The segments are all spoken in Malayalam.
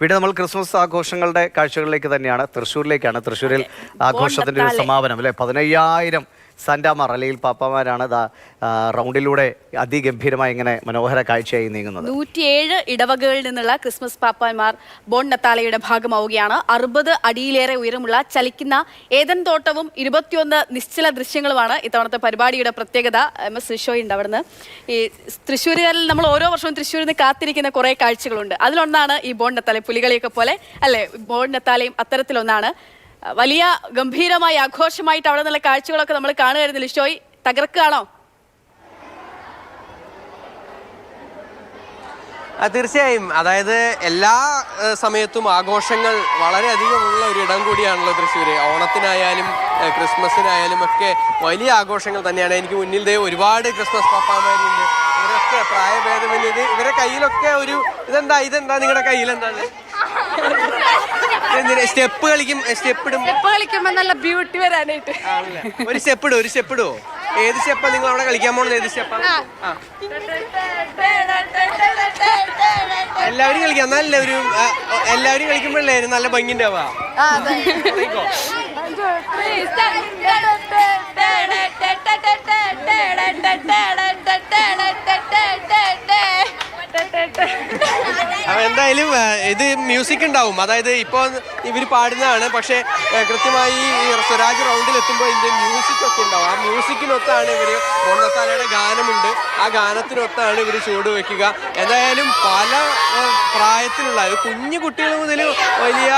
ഇവിടെ നമ്മൾ ക്രിസ്മസ് ആഘോഷങ്ങളുടെ കാഴ്ചകളിലേക്ക് തന്നെയാണ്. തൃശ്ശൂരിലേക്കാണ്. തൃശ്ശൂരിൽ ആഘോഷത്തിന്റെ ഒരു. സമാപനം അല്ലെ? പതിനയ്യായിരം സാന്റാമാർ അല്ലെങ്കിൽ പാപ്പമാരാണ് റൗണ്ടിലൂടെ അതിഗംഭീരമായി ഇങ്ങനെ മനോഹര കാഴ്ചയായി നീങ്ങുന്നത്. നൂറ്റിയേഴ് ഇടവകകളിൽ നിന്നുള്ള ക്രിസ്മസ് പാപ്പാന്മാർ ബോൺ നത്താലയുടെ ഭാഗമാവുകയാണ്. അറുപത് അടിയിലേറെ ഉയരമുള്ള ചലിക്കുന്ന ഏതൻ തോട്ടവും ഇരുപത്തിയൊന്ന് നിശ്ചല ദൃശ്യങ്ങളുമാണ് ഇത്തവണത്തെ പരിപാടിയുടെ പ്രത്യേകത. എം എസ് ഉണ്ട് അവിടുന്ന്. ഈ തൃശ്ശൂരുകാരിൽ നമ്മൾ ഓരോ വർഷവും തൃശ്ശൂരിൽ നിന്ന് കാത്തിരിക്കുന്ന കുറേ കാഴ്ചകളുണ്ട്. അതിലൊന്നാണ് ഈ ബോൺ നത്താല പുലികളിയൊക്കെ പോലെ അല്ലെ? ബോൺ നത്താലയും അത്തരത്തിലൊന്നാണ്. വലിയ ഗംഭീരമായി ആഘോഷമായിട്ട് അവിടെ നല്ല കാഴ്ചകളൊക്കെ നമ്മൾ കാണുകയായിരുന്നു ലിഷോയ് തകർക്കുകയാണോ? തീർച്ചയായും. അതായത് എല്ലാ സമയത്തും ആഘോഷങ്ങൾ വളരെയധികം ഉള്ള ഒരു ഇടം കൂടിയാണല്ലോ തൃശ്ശൂർ ഓണത്തിനായാലും ക്രിസ്മസിനായാലും ഒക്കെ വലിയ ആഘോഷങ്ങൾ തന്നെയാണ്. എനിക്ക് മുന്നിൽ ദേ ഒരുപാട് ക്രിസ്മസ് പപ്പാമാരുണ്ട്. ഇവരൊക്കെ പ്രായഭേദമില്ല ഇത് ഇവരുടെ കയ്യിലൊക്കെ ഒരു ഇതെന്താ? ഇതെന്താ നിങ്ങളുടെ കയ്യിൽ എന്താണ് സ്റ്റെപ്പ് കളിക്കും സ്റ്റെപ്പ് ഇടും സ്റ്റെപ്പ് കളിക്കുമ്പോ നല്ല ബ്യൂട്ടി വരാനായിട്ട്. ഒരു സ്റ്റെപ്പ് ഇടും ഒരു സ്റ്റെപ്പ് ഇടുവോ ഏത് സ്റ്റെപ്പാ നിങ്ങൾ അവിടെ കളിക്കാൻ പോണത്? ഏത് സ്റ്റെപ്പാ? എല്ലാവരും കളിക്കാം നല്ല ഒരു എല്ലാവരും കളിക്കുമ്പോഴല്ലേ നല്ല ഭംഗി ഉണ്ടാവുക അപ്പൊ എന്തായാലും ഇത് മ്യൂസിക് ഉണ്ടാവും. അതായത് ഇപ്പോൾ ഇവർ പാടുന്നതാണ്. പക്ഷേ കൃത്യമായി ഈ സ്വരാജ് റൗണ്ടിൽ എത്തുമ്പോൾ ഇതിന്റെ മ്യൂസിക് ഒക്കെ ഉണ്ടാവും. ആ മ്യൂസിക്കിനൊത്താണ് ഇവർ ഒന്നത്താലയുടെ ഗാനമുണ്ട്. ആ ഗാനത്തിനൊത്താണ് ഇവർ ചൂട് വെക്കുക. എന്തായാലും പല പ്രായത്തിലുള്ള കുഞ്ഞു കുട്ടികൾ മുതൽ വലിയ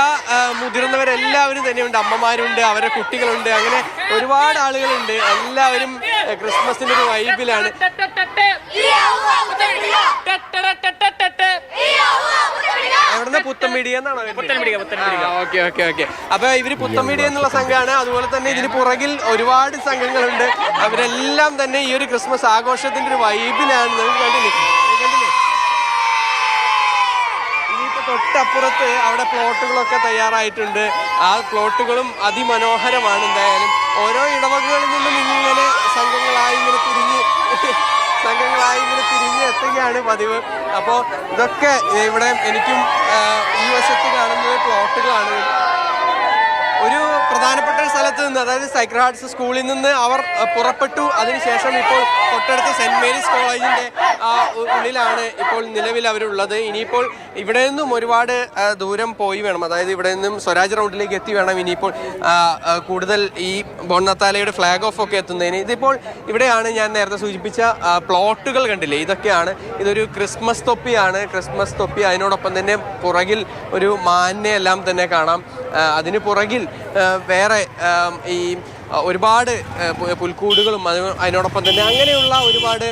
മുതിർന്നവരെല്ലാവരും തന്നെയുണ്ട്. അമ്മമാരുണ്ട് അവരുടെ കുട്ടികളുണ്ട്. അങ്ങനെ ഒരുപാട് ആളുകളുണ്ട്. എല്ലാവരും ക്രിസ്മസിന്റെ ഒരു വൈബിലാണ്. എവിടുന്ന പുത്തമ്പീടിയ എന്നാണോ ഓക്കെ ഓക്കെ ഓക്കെ. അപ്പൊ ഇവർ പുത്തമ്പീടി എന്നുള്ള സംഘമാണ്. അതുപോലെ തന്നെ ഇതിന് പുറകിൽ ഒരുപാട് സംഘങ്ങളുണ്ട്. അവരെല്ലാം തന്നെ ഈ ഒരു ക്രിസ്മസ് ആഘോഷത്തിന്റെ ഒരു വൈബിലാണ് നിങ്ങൾക്ക് കണ്ടില്ലേ? തൊട്ടപ്പുറത്ത് അവിടെ പ്ലോട്ടുകളൊക്കെ തയ്യാറായിട്ടുണ്ട്. ആ പ്ലോട്ടുകളും അതിമനോഹരമാണ് എന്തായാലും. ഓരോ ഇടവകകളിൽ നിന്നും ഇങ്ങനെ എത്തുകയാണ് പതിവ്. അപ്പോൾ ഇതൊക്കെ ഇവിടെ എനിക്കും ഈ വശത്ത് കാണുന്നത് പ്ലോട്ടുകളാണ്. ഒരു പ്രധാനപ്പെട്ട സ്ഥലത്ത് നിന്ന് അതായത് സൈക്ര ആർട്സ് സ്കൂളിൽ നിന്ന് അവർ പുറപ്പെട്ടു. അതിനുശേഷം ഇപ്പോൾ തൊട്ടടുത്ത സെന്റ് മേരീസ് കോളേജിന്റെ ഉള്ളിലാണ് ഇപ്പോൾ നിലവിൽ അവരുള്ളത്. ഇനിയിപ്പോൾ ഇവിടെ നിന്നും ഒരുപാട് ദൂരം പോയി വേണം. അതായത് ഇവിടെ നിന്നും സ്വരാജ് റൗണ്ടിലേക്ക് എത്തി വേണം. ഇനിയിപ്പോൾ കൂടുതൽ ഈ ബോണ്ണത്താലയുടെ ഫ്ലാഗ് ഓഫ് ഒക്കെ എത്തുന്നതിന്. ഇതിപ്പോൾ ഇവിടെയാണ് ഞാൻ നേരത്തെ സൂചിപ്പിച്ച പ്ലോട്ടുകൾ കണ്ടില്ലേ? ഇതൊക്കെയാണ്. ഇതൊരു ക്രിസ്മസ് തൊപ്പിയാണ്. ക്രിസ്മസ് തൊപ്പി അതിനോടൊപ്പം തന്നെ പുറകിൽ ഒരു മാനിനെ എല്ലാം തന്നെ കാണാം. അതിന് പുറകിൽ വേറെ ഈ ഒരുപാട് പുൽക്കൂടുകളും അത് അതിനോടൊപ്പം തന്നെ അങ്ങനെയുള്ള ഒരുപാട്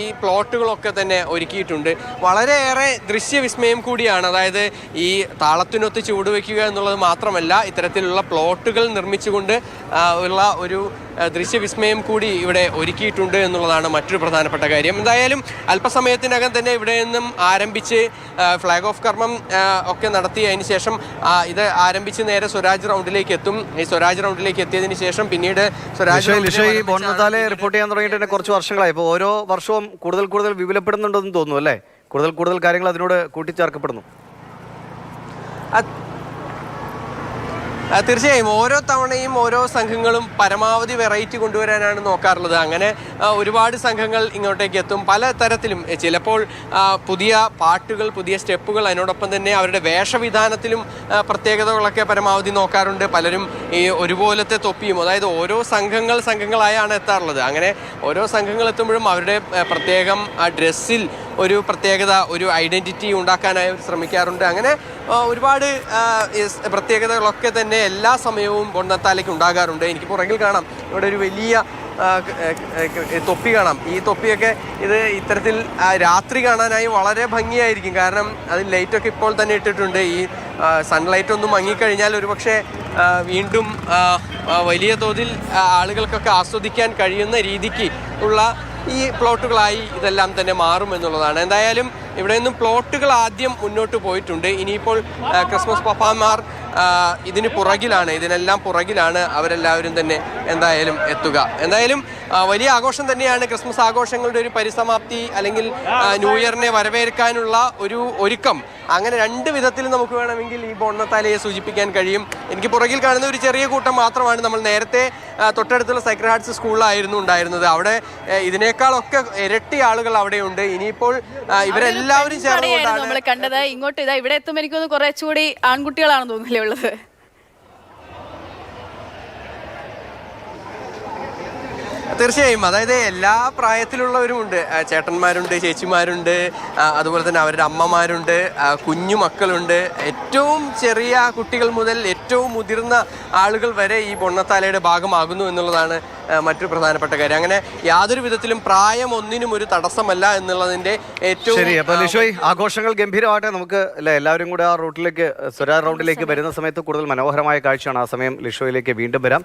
ഈ പ്ലോട്ടുകളൊക്കെ തന്നെ ഒരുക്കിയിട്ടുണ്ട്. വളരെയേറെ ദൃശ്യവിസ്മയം കൂടിയാണ്. അതായത് ഈ താളത്തിനൊത്ത് ചുവടുവെക്കുക എന്നുള്ളത് മാത്രമല്ല ഇത്തരത്തിലുള്ള പ്ലോട്ടുകൾ നിർമ്മിച്ചുകൊണ്ട് ഉള്ള ഒരു ദൃശ്യവിസ്മയം കൂടി ഇവിടെ ഒരുക്കിയിട്ടുണ്ട് എന്നുള്ളതാണ് മറ്റൊരു പ്രധാനപ്പെട്ട കാര്യം. എന്തായാലും അല്പസമയത്തിനകം തന്നെ ഇവിടെ നിന്നും ആരംഭിച്ച് ഫ്ലാഗ് ഓഫ് കർമ്മം ഒക്കെ നടത്തി അതിന് ശേഷം ഇത് ആരംഭിച്ച് നേരെ സ്വരാജ് റൗണ്ടിലേക്ക് എത്തും. ഈ സ്വരാജ് റൗണ്ടിലേക്ക് എത്തിയതിന് ശേഷം പിന്നീട് സ്വരാജ് റിപ്പോർട്ട് ചെയ്യാൻ തുടങ്ങിയിട്ട് കുറച്ച് വർഷങ്ങളായി. ഇപ്പോൾ ഓരോ വർഷവും കൂടുതൽ കൂടുതൽ വിപുലപ്പെടുന്നുണ്ടെന്ന് തോന്നുന്നു അല്ലേ? കൂടുതൽ കൂടുതൽ കാര്യങ്ങൾ അതിനോട് കൂട്ടിച്ചേർക്കപ്പെടുന്നു. തീർച്ചയായും. ഓരോ തവണയും ഓരോ സംഘങ്ങളും പരമാവധി വെറൈറ്റി കൊണ്ടുവരാനാണ് നോക്കാറുള്ളത്. അങ്ങനെ ഒരുപാട് സംഘങ്ങൾ ഇങ്ങോട്ടേക്ക് എത്തും. പല തരത്തിലും ചിലപ്പോൾ പുതിയ പാട്ടുകൾ പുതിയ സ്റ്റെപ്പുകൾ അതിനോടൊപ്പം തന്നെ അവരുടെ വേഷവിധാനത്തിലും പ്രത്യേകതകളൊക്കെ പരമാവധി നോക്കാറുണ്ട്. പലരും ഈ ഒരുപോലത്തെ തൊപ്പിയും അതായത് ഓരോ സംഘങ്ങൾ സംഘങ്ങളായാണ് എത്താറുള്ളത്. അങ്ങനെ ഓരോ സംഘങ്ങൾ എത്തുമ്പോഴും അവരുടെ പ്രത്യേകം ഡ്രസ്സിൽ ഒരു പ്രത്യേകത ഒരു ഐഡന്റിറ്റി ഉണ്ടാക്കാനായി ശ്രമിക്കാറുണ്ട്. അങ്ങനെ ഒരുപാട് പ്രത്യേകതകളൊക്കെ തന്നെ എല്ലാ സമയവും ബൊണ്ണത്താലേക്ക് ഉണ്ടാകാറുണ്ട്. എനിക്ക് പുറകിൽ കാണാം. ഇവിടെ ഒരു വലിയ തൊപ്പി കാണാം. ഈ തൊപ്പിയൊക്കെ ഇത് ഇത്തരത്തിൽ രാത്രി കാണാനായി വളരെ ഭംഗിയായിരിക്കും. കാരണം അതിൽ ലൈറ്റൊക്കെ ഇപ്പോൾ തന്നെ ഇട്ടിട്ടുണ്ട്. ഈ സൺലൈറ്റ് ഒന്നും മങ്ങിക്കഴിഞ്ഞാൽ ഒരുപക്ഷെ വീണ്ടും വലിയ തോതിൽ ആളുകൾക്കൊക്കെ ആസ്വദിക്കാൻ കഴിയുന്ന രീതിക്ക് ഉള്ള ഈ പ്ലോട്ടുകളായി ഇതെല്ലാം തന്നെ മാറും എന്നുള്ളതാണ്. എന്തായാലും ഇവിടെ നിന്നും പ്ലോട്ടുകൾ ആദ്യം മുന്നോട്ട് പോയിട്ടുണ്ട്. ഇനിയിപ്പോൾ ക്രിസ്മസ് പപ്പാമാർ ഇതിന് പുറകിലാണ്. ഇതിനെല്ലാം പുറകിലാണ് അവരെല്ലാവരും തന്നെ എന്തായാലും എത്തുക. എന്തായാലും വലിയ ആഘോഷം തന്നെയാണ് ക്രിസ്മസ് ആഘോഷങ്ങളുടെ ഒരു പരിസമാപ്തി അല്ലെങ്കിൽ ന്യൂ ഇയറിനെ വരവേൽക്കാനുള്ള ഒരു ഒരുക്കം. അങ്ങനെ രണ്ട് വിധത്തിൽ നമുക്ക് വേണമെങ്കിൽ ഈ ബോണ്ണത്താലയെ സൂചിപ്പിക്കാൻ കഴിയും. എനിക്ക് പുറകിൽ കാണുന്ന ഒരു ചെറിയ കൂട്ടം മാത്രമാണ് നമ്മൾ നേരത്തെ തൊട്ടടുത്തുള്ള സൈക്രഡ് ഹാർട്സ് സ്കൂളിലായിരുന്നു ഉണ്ടായിരുന്നത്. അവിടെ ഇതിനേക്കാളൊക്കെ ഇരട്ടി ആളുകൾ അവിടെയുണ്ട്. ഇനിയിപ്പോൾ ഇവരെല്ലാവരും ചേർന്നുകൊണ്ടാണ് നമ്മൾ കണ്ടത്. ഇങ്ങോട്ട് ഇതാ ഇവിടെ എത്തുമ്പോൾ എനിക്കൊന്ന് കുറച്ചുകൂടി ആൺകുട്ടികളാണെന്ന് തോന്നുന്നില്ലേ ഉള്ളത്? തീർച്ചയായും. അതായത് എല്ലാ പ്രായത്തിലുള്ളവരുമുണ്ട്. ഉണ്ട് ചേട്ടന്മാരുണ്ട് ചേച്ചിമാരുണ്ട് അതുപോലെ തന്നെ അവരുടെ അമ്മമാരുണ്ട് കുഞ്ഞു മക്കളുണ്ട്. ഏറ്റവും ചെറിയ കുട്ടികൾ മുതൽ ഏറ്റവും മുതിർന്ന ആളുകൾ വരെ ഈ പൊണ്ണത്താലയുടെ ഭാഗമാകുന്നു എന്നുള്ളതാണ് മറ്റൊരു പ്രധാനപ്പെട്ട കാര്യം. അങ്ങനെ യാതൊരു വിധത്തിലും പ്രായം ഒന്നിനും ഒരു തടസ്സമല്ല എന്നുള്ളതിന്റെ ഏറ്റവും ശരി അപ്പോൾ ലിഷോയ് ആഘോഷങ്ങൾ ഗംഭീരമായിട്ട് നമുക്ക് അല്ലെ എല്ലാവരും കൂടെ ആ റൂട്ടിലേക്ക് സ്വരാ റൗണ്ടിലേക്ക് വരുന്ന സമയത്ത് കൂടുതൽ മനോഹരമായ കാഴ്ചയാണ് ആ സമയം. ലിഷോയിലേക്ക് വീണ്ടും വരാം.